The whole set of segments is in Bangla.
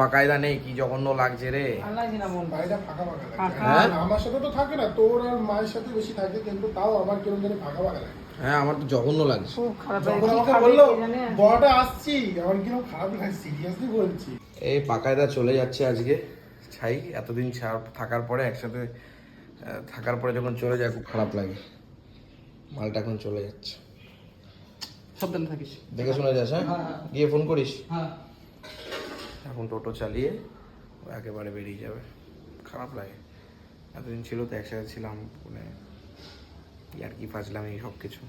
পাকায়দা নেই কি জঘন্য লাগছে রে? আল্লাহ জিনা মন বাড়িটা ফাঁকা ফাঁকা লাগে ফাঁকা। হ্যাঁ? আমার সাথে তো থাকে না তোর আর মায়ের সাথে বেশি থাকে কিন্তু তাও আমার কিরম জানি ফাঁকা ফাঁকা লাগে। হ্যাঁ আমার তো জঘন্য লাগছে। বড়টা আসছি। আমার খারাপ সিরিয়াসলি বলছি। এই পাকায়দা চলে যাচ্ছে আজকে। ছাই এতদিন ছাড় থাকার পরে একসাথে থাকার পরে যখন চলে যায় খুব খারাপ লাগে। মালটা এখন চলে যাচ্ছে। সাবধানে থাকিস। দেখে শোনা যাস হ্যাঁ হ্যাঁ। গিয়ে ফোন করিস? হ্যাঁ। এখন টোটো চালিয়ে ও একেবারে বেরিয়ে যাবে। খারাপ লাগে। এতদিন ছিল তো একসাথে ছিলাম মানে আর কি ফাজলাম এই সব কিছু।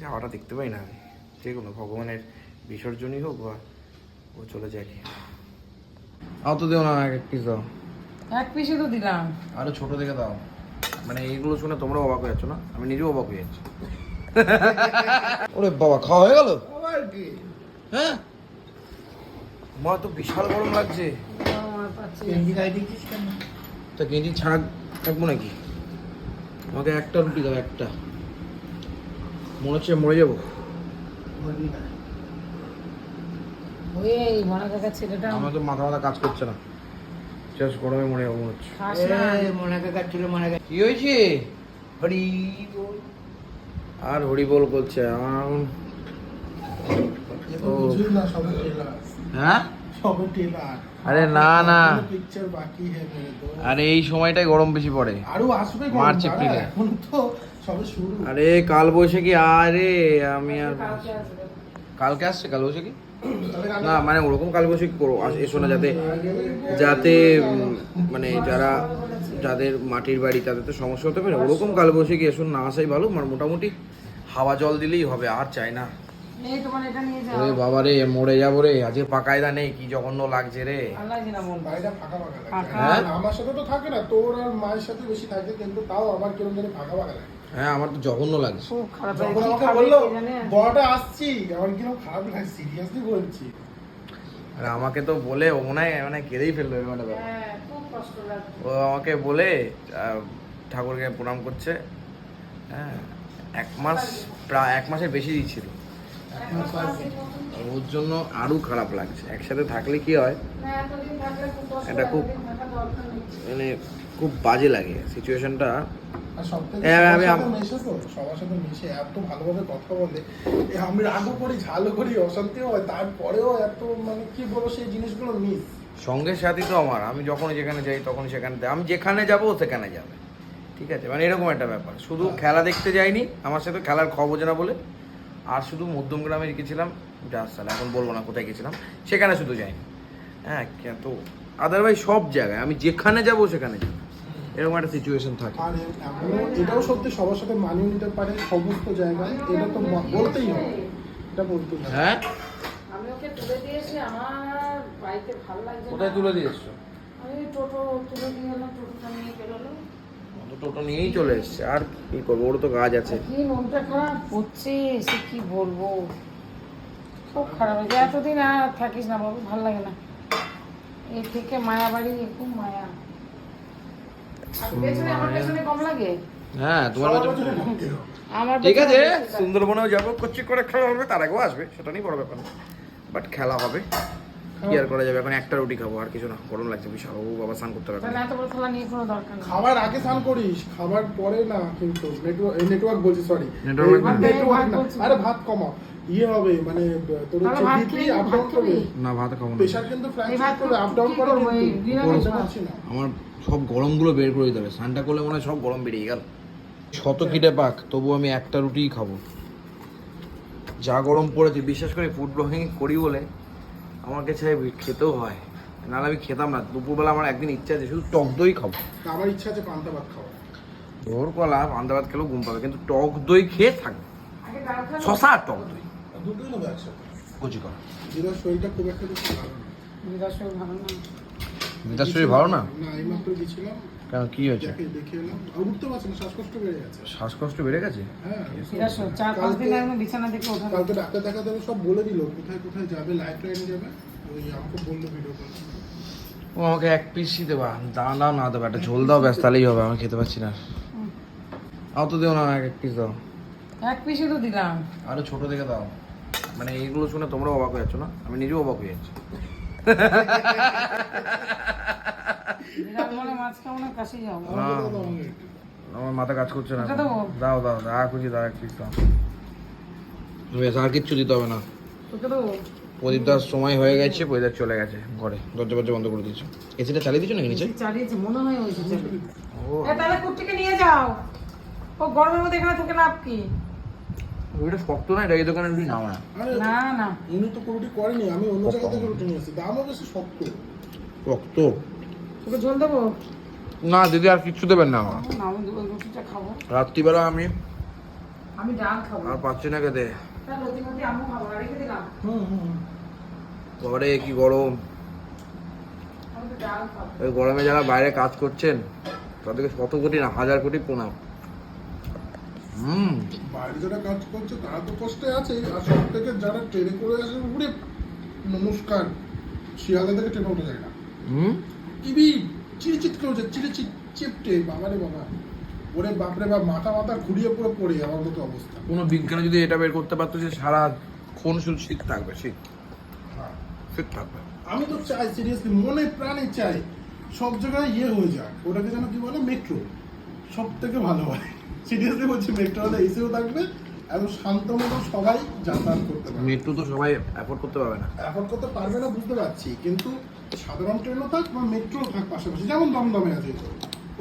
যাওয়াটা দেখতে পাই না আমি। যে কোনো ভগবানের বিসর্জনই হোক বা ও চলে যায় আও তো দেও না এক পিস দাও। এক পিসে তো দিলাম। আরও ছোট দেখে দাও। মানে এইগুলো শুনে তোমরা অবাক হয়ে যাচ্ছ না? আমি নিজেও অবাক হয়ে যাচ্ছি। ওরে বাবা খাওয়া হয়ে গেল? আবার কি। হ্যাঁ? মা তো বিশাল গরম লাগছে। তা গেঞ্জি ছাড়া থাকব নাকি? আমাকে একটা রুটি দাও একটা। মনে হচ্ছে মরে যাব। আমার তো মাথা মাথা কাজ করছে না। শেষ গরমে মরে যাব মনে হচ্ছে। মনে কি হয়েছে? হরি আর হরি বল করছে আমার ও। হ্যাঁ? আরে না না। আরে এই সময়টাই গরম বেশি পড়ে। মার্চ এপ্রিলে। আরে কাল বসে কি আরে আমি আর আচ্ছা, কালকে আসছে কাল বসে কি না মানে ওরকম কাল বসে করো এসো না যাতে যাতে মানে যারা যাদের মাটির বাড়ি তাদের তো সমস্যা হতে পারে। ওরকম কাল বসে কি এসো না আসাই ভালো মানে মোটামুটি হাওয়া জল দিলেই হবে আর চাই না। এই তোমার এটা নিয়ে যাও। ওরে বাবা রে মরে যাব রে। আজকে পাকায়দা নেই কি জঘন্য লাগছে রে। মন। হ্যাঁ? আমার সাথে তো থাকে না তোর আর মায়ের সাথে বেশি থাকে কিন্তু তাও আমার কিরম জানি ফাঁকা ফাঁকা লাগে। হ্যাঁ আমার তো জঘন্য লাগছে। যখন আমাকে বলল বড়টা আসছি। আমার কিরম খারাপ লাগে সিরিয়াসলি বলছি। আর আমাকে তো বলে ও মনে হয় মানে কেঁদেই ফেলল। হ্যাঁ লাগছে। ও আমাকে বলে ঠাকুরকে প্রণাম করছে। হ্যাঁ এক মাস প্রায় এক মাসের বেশি দিচ্ছিল। ওর জন্য আরও খারাপ লাগছে। একসাথে থাকলে কি হয়? না এটা খুব- মানে খুব বাজে লাগে সিচুয়েশনটা। হ্যাঁ, আমি সাথে আম- মেশে তো সবার সাথে মিশে এত ভালোভাবে কথা বলে আমি রাগও করি ঝালও করি অশান্তি হয় তারপরেও এত মানে কি বলব সেই জিনিসগুলো মিস। সঙ্গের সাথী তো আমার আমি যখন যেখানে যাই তখন সেখানে আমি যেখানে যাব সেখানে যাবে। ঠিক আছে? মানে এরকম একটা ব্যাপার। শুধু খেলা দেখতে যাইনি আমার সাথে খেলার খবর জানা বলে আর শুধু মধ্যমগ্রামে গেছিলাম সালে এখন বলব না কোথায় গেছিলাম সেখানে শুধু যাইনি। হ্যাঁ তো আদারওয়াইজ সব জায়গায় আমি যেখানে যাব সেখানে যাব। এরকম একটা সিচুয়েশন থাকে। আর এটাও সত্যি সবার সাথে মানিয়ে নিতে পারে সমস্ত জায়গায় এটা তো বলতেই হবে। এটা বলতেই হবে। হ্যাঁ? আমি ওকে তুলে দিয়েছি আমার বাড়িতে ভালো লাগছে কোথায় তুলে দিয়ে এসছো? আমি টোটো তুলে দিয়ে এলাম টোটোটা নিয়ে বেরোলো টোটো নিয়েই চলে এসছে আর কি করব? ওর তো কাজ আছে। কি মনটা খারাপ? হচ্ছে সে কি বলব? খুব খারাপ হয়েছে এতদিন আর থাকিস না বাবু ভালো লাগে না। এই থেকে মায়া বাড়ি খুব মায়া। পেছনে আমার পেছনে কম লাগে? হ্যাঁ তোমার ঠিক আছে। সুন্দরবনেও যাব কচ্ছি করে খেলা হবে তার আগেও আসবে সেটা নিয়ে বড় ব্যাপার বাট খেলা হবে। কি আর করা যাবে? এখন একটা রুটি খাব আর কিছু না। গরম লাগছে বিশাল। ও বাবা স্নান করতে হবে তাহলে এত বড় খেলা নিয়ে কোনো দরকার নেই। খাবার আগে স্নান করিস খাবার পরে না কিন্তু নেটওয়ার্ক নেটওয়ার্ক বলছি সরি Network নেটওয়ার্ক না। আরে ভাত কমাও ইয়ে হবে মানে তোর হচ্ছে বিপি আপ ডাউন করবে না ভাত খাব না। প্রেশার কিন্তু এই ফ্ল্যাকচুয়েট করে আপ ডাউন করে করব? আমার সব গরমগুলো বের করে দিতে হবে। স্নানটা করলে মনে হয় সব গরম বেরিয়ে গেল। শত কিটে পাক তবু আমি একটা রুটিই খাব। যা গরম পড়েছে বিশেষ করে ফুড ব্লগিং করি বলে আমাকে চাই খেতেও হয়। নাহলে আমি খেতাম না। দুপুরবেলা আমার একদিন ইচ্ছা আছে শুধু টক দই খাব। আমার ইচ্ছা আছে পান্তা ভাত খাওয়া ভোর কলা পান্তা ভাত খেলেও ঘুম পাবে কিন্তু টক দই খেয়ে থাকবে খাব। শশা আর টক দই। দুটোই নেব একসাথে। কচি করা শরীরটা খুব একটা ভালো না। ভালো না। মিতার শরীর ভালো না? না কেন কি হয়েছে? দেখে দেখে না শ্বাসকষ্ট বেড়ে গেছে। শ্বাসকষ্ট বেড়ে গেছে? হ্যাঁ। কালকে ডাক্তার দেখাতে হবে সব বলে দিল। কোথায় কোথায় যাবে লাইফ লাইনে যাবে? ওই আমাকে বলল ভিডিও কল ও আমাকে এক পিসই দেবা। দাও দাও না দেবা। একটা ঝোল দাও ব্যাস তাহলেই হবে আমি খেতে পাচ্ছি না। হুম। আও তো দেও না এক এক পিস দাও। এক পিসে তো দিলাম। আরও ছোট দেখে দাও। মানে এইগুলো শুনে তোমরা অবাক হয়ে যাচ্ছ না? আমি নিজেও অবাক হয়ে যাচ্ছি। আমার মাথা কাজ করছে না দাও দাও দাও খুঁজি দাও এক পিস দাও বেশ আর কিচ্ছু দিতে হবে না। তোকে দেবো। প্রদীপদার সময় হয়ে গেছে প্রদীপ চলে গেছে ঘরে। দরজা ফরজা বন্ধ করে দিয়েছ। এসিটা চালিয়ে দিচ্ছ নাকি নিচে? চালিয়েছে মনে হয় হয়েছে চালিয়ে। ও। এ তাহলে কুর্তিকে নিয়ে যাও। ও গরমের মধ্যে এখানে থেকে লাভ কি? ওইটা শক্ত না এটা এই দোকানে রুটি নাও না। না তো রুটি করেনি আমি অন্য জায়গা থেকে রুটি নিয়েছি দামও বেশি শক্ত। শক্ত। তোকে ঝোল দেবো? না দিদি আর কিচ্ছু দেবেন না আমার না আমি ওই রুটিটা খাব। রাত্রিবেলা আমি আমি ডাল খাব। আর পাচ্ছি না খেতে। ঘরে কি গরম? ওই গরমে যারা বাইরে কাজ করছেন তাদেরকে শত কোটি না হাজার কোটি প্রণাম। হুম। বাইরে যারা কাজ করছে তারা তো কষ্টে আছে। আর সব থেকে যারা ট্রেনে করে আসে উপরে নমস্কার শিয়ালদা থেকে ট্রেনে ওঠা যায় না। হুম। টিভি চিরচিট করে হচ্ছে চিরচিট চিপটে বাবারে বাবা। ওরে বাপরে বাপ মাথা মাথা ঘুরিয়ে পুরো পড়ে আমার মতো অবস্থা। কোনো বিজ্ঞানী যদি এটা বের করতে পারতো যে সারা কোন শুধু শীত থাকবে শীত। হ্যাঁ। শীত থাকবে। আমি তো চাই সিরিয়াসলি মনে প্রাণে চাই সব জায়গায় ইয়ে হয়ে যাক। ওটাকে যেন কি বলে মেট্রো সব থেকে ভালো হয়। সিরিয়াসলি বলছি মেট্রো হলে এসেও থাকবে এবং শান্ত মতো সবাই যাতায়াত করতে পারবে। মৃত্যু তো সবাই অ্যাফোর্ড করতে পারবে না। অ্যাফোর্ড করতে পারবে না বুঝতে পারছি কিন্তু সাধারণ ট্রেনও থাক বা মেট্রো থাক পাশাপাশি যেমন দমদমে আছে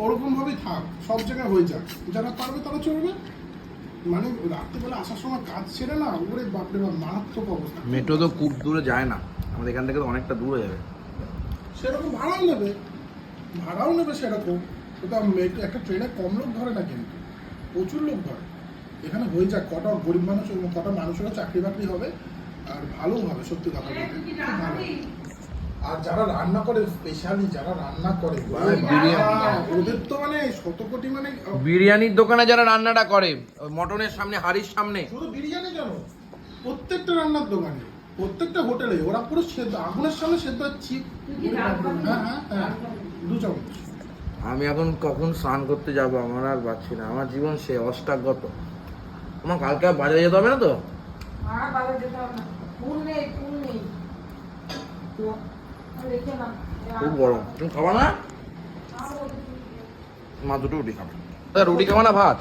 ওরকম ভাবেই থাক সব জায়গায় হয়ে যাক। যারা পারবে তারা চলবে। মানে রাত্রিবেলা আসার সময় কাজ ছেড়ে না ওরে বাপরে বাপ মারাত্মক অবস্থা। মেট্রো তো খুব দূরে যায় না আমাদের এখান থেকে তো অনেকটা দূরে যাবে। সেরকম ভাড়াও নেবে ভাড়াও নেবে সেরকম মেট্রো একটা ট্রেনে কম লোক ধরে না কিন্তু। প্রচুর লোক ধরে। এখানে হয়ে যাক কটা গরিব মানুষ এবং কটা মানুষেরও চাকরি বাকরি হবে আর ভালো হবে সত্যি কথা বলতে। ভালো। আর যারা রান্না করে স্পেশালি যারা রান্না করে ওদের তো মানে শত কোটি মানে বিরিয়ানির দোকানে যারা রান্নাটা করে মটনের সামনে হাড়ির সামনে। শুধু বিরিয়ানি কেন? প্রত্যেকটা রান্নার দোকানে প্রত্যেকটা হোটেলে ওরা পুরো সেদ্ধ আগুনের সামনে সেদ্ধ চিপ? হ্যাঁ হ্যাঁ হ্যাঁ দু চামচ। আমি এখন কখন স্নান করতে যাব আমার আর পাচ্ছি না। আমার জীবন সে অষ্টাগত। আমার কালকে আর বাজারে যেতে হবে না তো? খুব গরম। তুমি খাবা না? মা দুটো রুটি খাবে। তা রুটি খাবা না ভাত?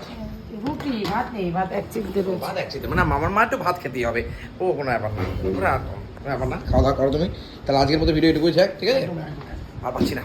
রুটি ভাত নেই ভাত এক মানে আমার মা একটু ভাত খেতেই হবে। ও কোনো ব্যাপার না। কোনো ব্যাপার না। ব্যাপার না। খাওয়া দাওয়া করো তুমি। তাহলে আজকের মতো ভিডিও এটুকুই থাক ঠিক আছে। আর পাচ্ছি না।